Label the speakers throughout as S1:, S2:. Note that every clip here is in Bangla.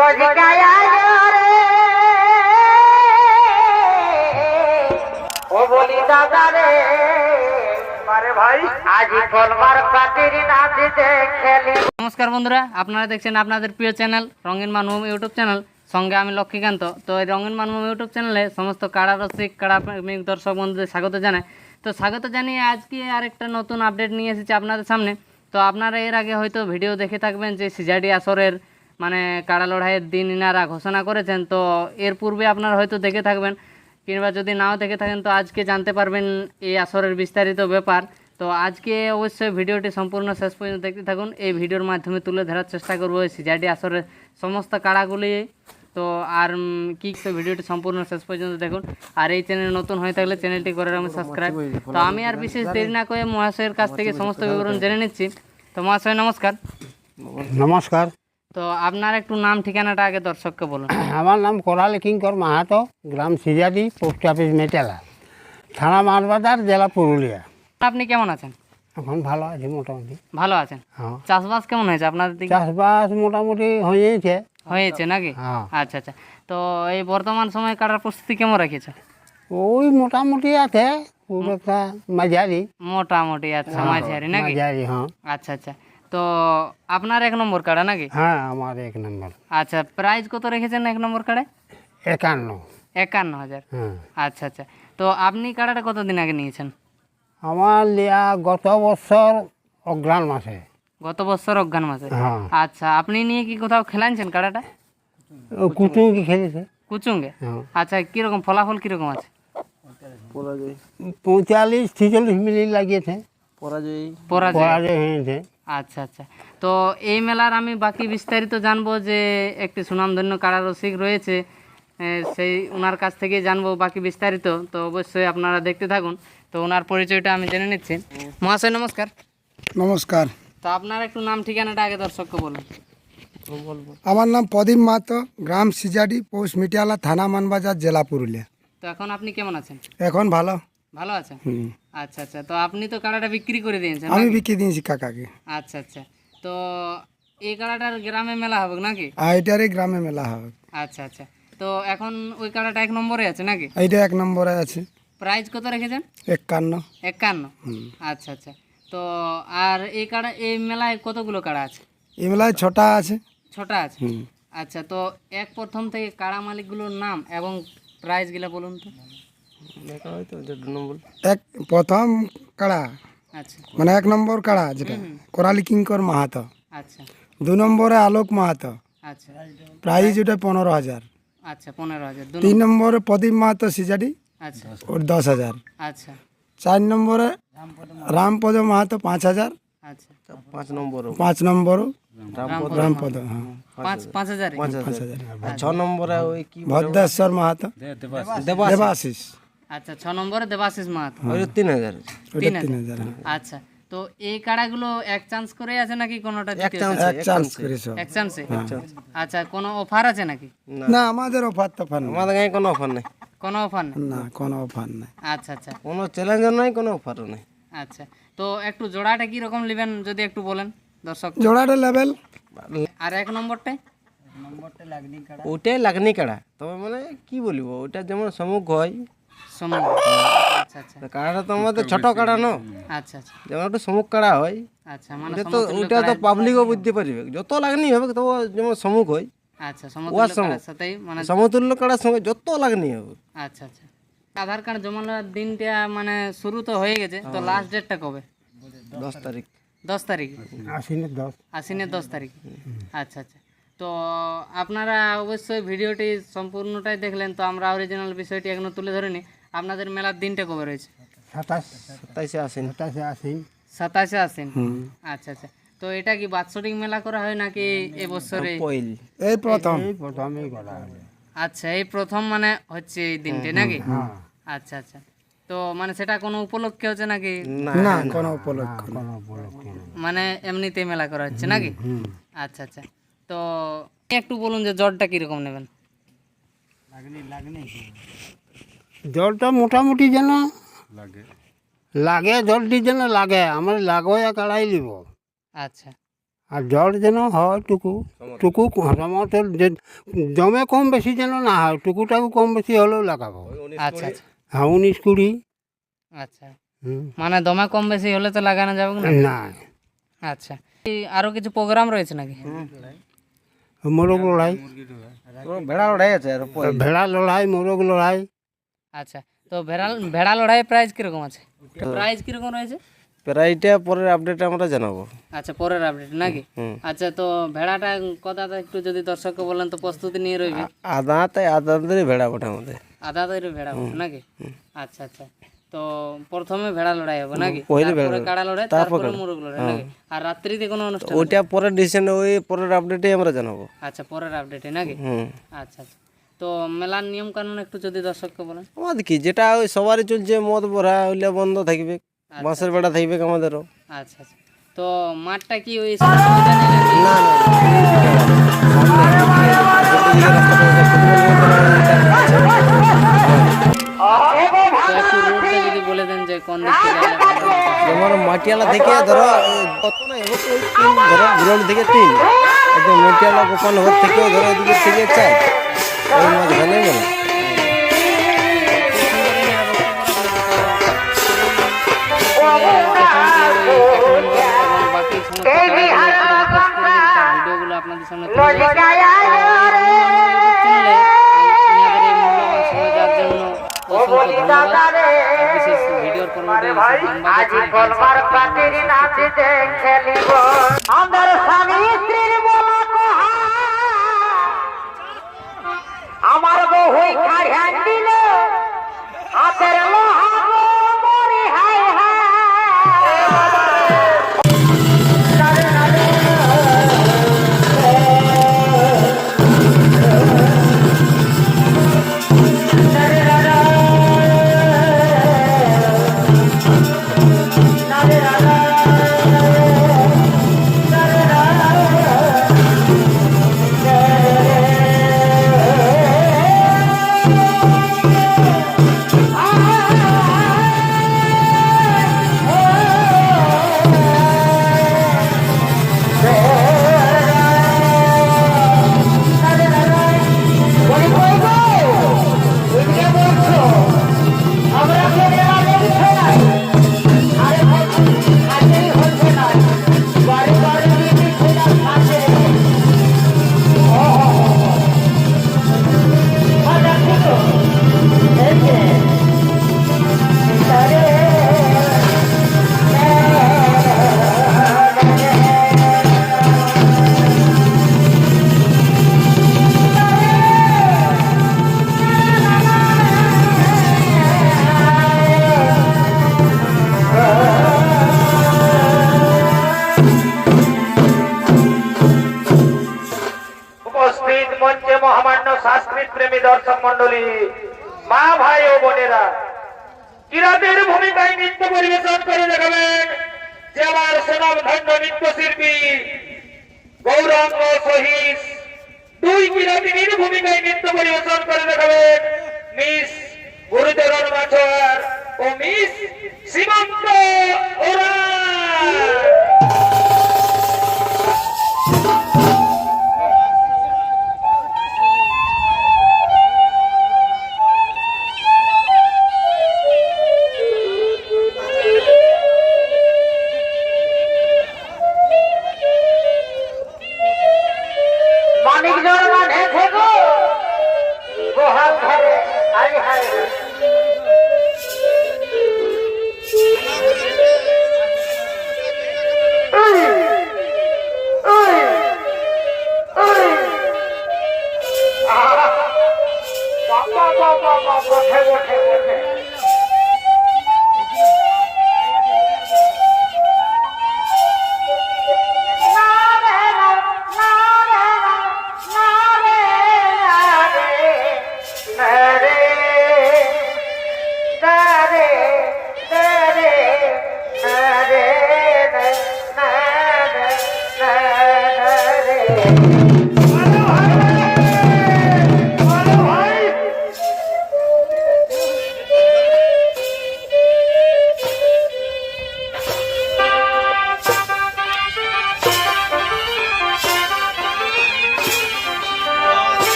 S1: লজকায় রে ও বলি দাদা রে মারে ভাই আজ ফলমার পাটির নাচিতে খেলি।
S2: নমস্কার বন্ধুরা আপনারা দেখছেন আপনাদের প্রিয় চ্যানেল রঙিন মানভূম ইউটিউব চ্যানেল। সঙ্গে আমি লক্ষ্মীকান্ত। তো এই রঙিন মানভূম ইউটিউব চ্যানেলে সমস্ত কাড়া রসিক কাড়া প্রেমিক দর্শক বন্ধুদের স্বাগত জানাই। তো স্বাগত জানিয়ে আজকে আরেকটা নতুন আপডেট নিয়ে এসেছি আপনাদের সামনে। তো আপনারা এর আগে হয়তো ভিডিও দেখে থাকবেন যে সিজাডি আসরের মানে কাড়া লড়াইয়ের দিন ইনারা ঘোষণা করেছেন তো এর পূর্বে আপনারা হয়তো দেখে থাকবেন কিংবা যদি নাও দেখে থাকেন তো আজকে জানতে পারবেন এই আসরের বিস্তারিত ব্যাপার। তো আজকে অবশ্যই ভিডিওটি সম্পূর্ণ শেষ পর্যন্ত দেখতে থাকুন। এই ভিডিওর মাধ্যমে তুলে ধরার চেষ্টা করব এই সিজাডি আসরের সমস্ত কাড়াগুলি তো আর কি তো ভিডিওটি সম্পূর্ণ শেষ পর্যন্ত দেখুন। আর এই চ্যানেল নতুন হয়ে থাকলে চ্যানেলটি করে রাখুন সাবস্ক্রাইব। তো আমি আর বিশেষ দেরি না করে মহাশয়ের কাছ থেকে সমস্ত বিবরণ জেনে নিচ্ছি। তো মহাশয় নমস্কার।
S3: নমস্কার।
S2: তো আপনার একটু নাম ঠিকানাটা আগে দর্শককে বলুন।
S3: আমার নাম করালি কিঙ্কর মাহাতো গ্রাম সিজাদি পোস্ট অফিস মেটেলা থানা মারবাজার জেলা পুরুলিয়া।
S2: আপনি কেমন আছেন?
S3: এখন ভালো আছি মোটামুটি।
S2: ভালো আছেন?
S3: হ্যাঁ।
S2: চাষবাস কেমন হয়েছে আপনাদের দিকে?
S3: চাষবাস মোটামুটি হয়েছে
S2: হয়েছে নাকি?
S3: হ্যাঁ।
S2: আচ্ছা আচ্ছা। তো এই বর্তমান সময়ে কাটার প্রস্তুতি কেমন রেখেছে
S3: ওই মোটামুটি আছে খুব একটা মাঝারি।
S2: মোটামুটি আচ্ছা মাঝারি নাকি?
S3: মাঝারি হ্যাঁ।
S2: আচ্ছা আচ্ছা। তো আপনার এক নম্বর কাড়া নাকি?
S3: হ্যাঁ আমার এক নম্বর।
S2: আচ্ছা প্রাইস কত রেখেছেন এক নম্বর কাড়ে
S3: একান্ন।
S2: একান্ন হাজার।
S3: হ্যাঁ।
S2: আচ্ছা আচ্ছা। তো আপনি কাড়াটা কতদিন আগে নিয়েছেন?
S3: আমার লিয়া গত বছর অগ্রাণ মাসে।
S2: গত বছর অজ্ঞান মাসে?
S3: হ্যাঁ।
S2: আচ্ছা আপনি নিয়ে কি কোথাও খেলানছেন কাড়াটা?
S3: ও কুটুমকি খেলেছে।
S2: কুচুঙ্গে?
S3: হ্যাঁ।
S2: আচ্ছা কীরকম ফলাফল কীরকম আছে?
S3: পঁয়তাল্লিশ ছেচল্লিশ মিনিট লাগিয়েছে।
S2: পরাজয়।
S3: পরাজয় হয়েছে।
S2: আচ্ছা আচ্ছা। তো এই মেলার আমি বাকি বিস্তারিত জানব যে একটি সুনামধন্য কারা রসিক রয়েছে সেই ওনার কাছ থেকে জানব বাকি বিস্তারিত। তো অবশ্যই আপনারা দেখতে থাকুন। তো ওনার পরিচয়টা আমি জেনে নিচ্ছি। মহাশয় নমস্কার।
S4: নমস্কার।
S2: তো আপনার একটু নাম ঠিকানাটা আগে দর্শককে বলুন।
S4: আমার নাম প্রদীপ মাহাতো গ্রাম সিজাডি পোস্ট মিটিয়ালা থানা মানবাজার জেলা পুরুলিয়া।
S2: তো এখন আপনি কেমন আছেন?
S4: এখন ভালো।
S2: ভালো আছেন?
S4: হুম।
S2: আচ্ছা আচ্ছা। তো আপনি তো কাড়াটা বিক্রি করে দিয়েছেন
S4: আমি বিক্রি দিয়েছি কাকাকে।
S2: আচ্ছা আচ্ছা। তো এই কাড়াটার গ্রামে মেলা হবে নাকি?
S4: আর এটারই গ্রামে মেলা হবে।
S2: আচ্ছা আচ্ছা। তো এখন ওই কাড়াটা এক নম্বরে আছে নাকি?
S4: এইটা এক নম্বরে আছে।
S2: প্রাইস কত রেখেছেন?
S4: একান্ন।
S2: একান্ন। আচ্ছা আচ্ছা। তো আর এই কাড়া এই মেলায় কতগুলো কাড়া আছে?
S4: এই মেলায় ছটা আছে।
S2: ছটা আছে? আচ্ছা তো এক প্রথম থেকে কাড়া মালিকগুলোর নাম এবং প্রাইসগুলো বলুন তো।
S4: এক প্রথম কাড়া।
S2: আচ্ছা।
S4: মানে এক নম্বর কাড়া যেটা করালি কিঙ্কর মাহাতো।
S2: আচ্ছা।
S4: দু নম্বরে আলোক মাহাতো।
S2: আচ্ছা।
S4: প্রাইস ওটা পনেরো হাজার।
S2: আচ্ছা
S4: তিন নম্বরে প্রদীপ মাহাতো সিজাডি।
S2: আচ্ছা।
S4: ওর দশ হাজার।
S2: আচ্ছা।
S4: চার নম্বরে রামপদ মাহাতো পাঁচ হাজার। পাঁচ নম্বর রামপদ হ্যাঁ।
S2: পাঁচ পাঁচ হাজার?
S4: ছ নম্বরে ভদ্রেশ্বর মাহাতো। দেবাশিস।
S2: আচ্ছা ছ নম্বরে দেবাশিস মাহাতো।
S4: তিন হাজার। তিন হাজার।
S2: আচ্ছা তো এই কাড়াগুলো এক চান্স করে আছে নাকি কোনোটা দ্বিতীয় chance?
S4: এক চান্স করে সব
S2: এক চান্সে আচ্ছা কোনো অফার আছে নাকি?
S4: না। আমাদের অফার তফার নেই।
S5: আমাদের গায়ে কোনো অফার নেই।
S2: কোনো অফার নেই?
S4: না কোনো অফার নেই।
S2: আচ্ছা আচ্ছা।
S5: কোনো চ্যালেঞ্জও নাই কোনো অফারও নেই।
S2: আচ্ছা তো একটু জোড়াটা কি রকম নেবেন যদি একটু বলেন দর্শক?
S4: জোড়াটা লেভেল
S2: আর এক নম্বরটাই
S5: ওটাই লাগনি কাড়া। তবে মানে কি বলব ওটা যেমন সমুখ হয়
S2: সময় আচ্ছা আচ্ছা।
S5: কাড়াটা তো আমাদের ছোট কাড়া ন?
S2: আচ্ছা আচ্ছা।
S5: যেমন একটু সমুখ কাড়া হয়
S2: আচ্ছা মানে
S5: তো ওটা তো পাবলিকও বুঝতে পারবে। যত লাগনি হবে তবু যেমন সমুখ হয়
S2: আচ্ছা সমতুল্য কাড়ার সাথেই মানে
S5: সমতুল্য কাড়ার সঙ্গে যত লাগনি হবে।
S2: আচ্ছা আচ্ছা। আধার কার্ড জমা নেওয়ার দিনটা মানে শুরু তো হয়ে গেছে তো লাস্ট ডেটটা কবে?
S5: দশ তারিখ।
S2: দশ তারিখ।
S4: আশ্বিনের দশ।
S2: আশ্বিনের দশ তারিখ। আচ্ছা আচ্ছা। তো আপনারা অবশ্যই ভিডিওটি সম্পূর্ণটাই দেখলেন তো আমরা অরিজিনাল বিষয়টি এখনও তুলে ধরিনি। আপনাদের মেলার দিনটা কবে রয়েছে?
S4: সাতাশ।
S5: সাতাইশে আসেন।
S4: সাতাশে
S2: সাতাশে আশ্বিন আচ্ছা আচ্ছা। তো এটা কি বাৎসরিক মেলা করা হয় নাকি এবছরে
S4: এই প্রথম।
S3: প্রথমেই করা
S2: আচ্ছা এই প্রথম মানে হচ্ছে এই দিনটি নাকি? আচ্ছা আচ্ছা। তো মানে সেটা কোনো উপলক্ষে হচ্ছে নাকি?
S4: না কোনো উপলক্ষ
S3: উপলক্ষে
S2: মানে এমনিতেই মেলা করা হচ্ছে নাকি? আচ্ছা আচ্ছা। তো একটু বলুন যে জ্বরটা কীরকম নেবেন?
S3: জলটা মোটামুটি যেন লাগে। জলটি যেন লাগে আমার লাগোয়া কাড়াই নিব
S2: আচ্ছা।
S3: আর জল যেন হয় টুকু টুকু সমতল যে জমে কম বেশি যেন না হয় টুকুটাকু কম বেশি হলেও লাগাবো।
S2: আচ্ছা আচ্ছা।
S3: হ্যাঁ উনিশ কুড়ি।
S2: আচ্ছা।
S3: হুম।
S2: মানে দমে কম বেশি হলে তো লাগানো যাবে না?
S3: না
S2: আচ্ছা। এই আরও কিছু প্রোগ্রাম রয়েছে নাকি?
S3: মোরগ লড়াই।
S5: ভেড়া লড়াই আছে আর
S3: ভেড়া লড়াই মোরগ লড়াই।
S2: আচ্ছা তো ভেড়া ভেড়া লড়াই প্রাইস কীরকম আছে? প্রাইস কীরকম রয়েছে?
S5: প্রায়টা পরের আপডেটে আমরা জানাব।
S2: আচ্ছা পরের আপডেট নাকি? আচ্ছা তো ভেড়াটা কথাটা একটু যদি দর্শককে বলেন তো প্রস্তুতি নিয়ে রইবে।
S5: আদাতে আদাতেরই ভেড়া বটে আমাদের।
S2: আধা তৈরি ভেড়া নাকি? আচ্ছা আচ্ছা। তো প্রথমে ভেড়া লড়াই হবে নাকি?
S5: পहिले ভেড়া
S2: কাড়া লড়াই তারপরে মুরগ লড়াই নাকি? আর রাত্রিতে কোনো অনুষ্ঠান?
S5: ওইটা পরের ডিসিশনে ওই পরের আপডেটে আমরা জানাব।
S2: আচ্ছা পরের আপডেটে নাকি? আচ্ছা আচ্ছা। তো মেলার নিয়ম কানুন একটু যদি দর্শককে বলেন।
S5: আমাদের কি যেটা ওই সবারই চলছে মদ ভরা হইলে বন্ধ থাকবে। বাঁশের বেড়া থাকবে আমাদেরও।
S2: আচ্ছা আচ্ছা। তো মাঠটা কি ওই?
S5: না না
S2: বলে দেন যে কোন দিক থেকে
S5: যেমন মাটিয়ালা থেকে ধরো কত না এবার তো ওই তিন ধরো বুড়ালি থেকে তিন। একদম মাটিয়ালা গোপাল ঘর থেকেও ধরো এদিকে থেকে চার। ওই মাঝখানে গেল
S2: আপনাদের সামনে চ্যানেলে আপনাদের এই মূল্যবান সময় দেওয়ার জন্য অসংখ্য ধন্যবাদ
S1: আজি বলবার পাতির নাচ খেলিব আমার স্বামী স্ত্রীর বলা কহা। আমার বহু খাড়িয়ান দিল হাতের পরিবেশন করে দেখাবেন মিস গুরুচরণ মাছর ও মিস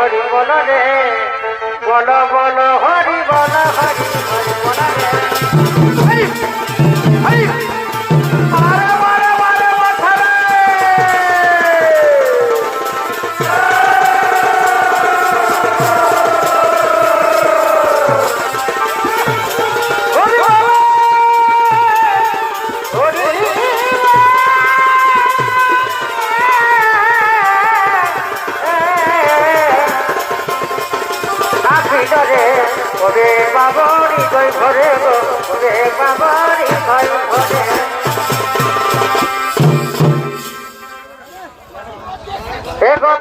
S5: হরি বল রে। বল বল হরি বল হরি বাবারি কই ঘরে গো? রে বাবারি কই ঘরে? এ গো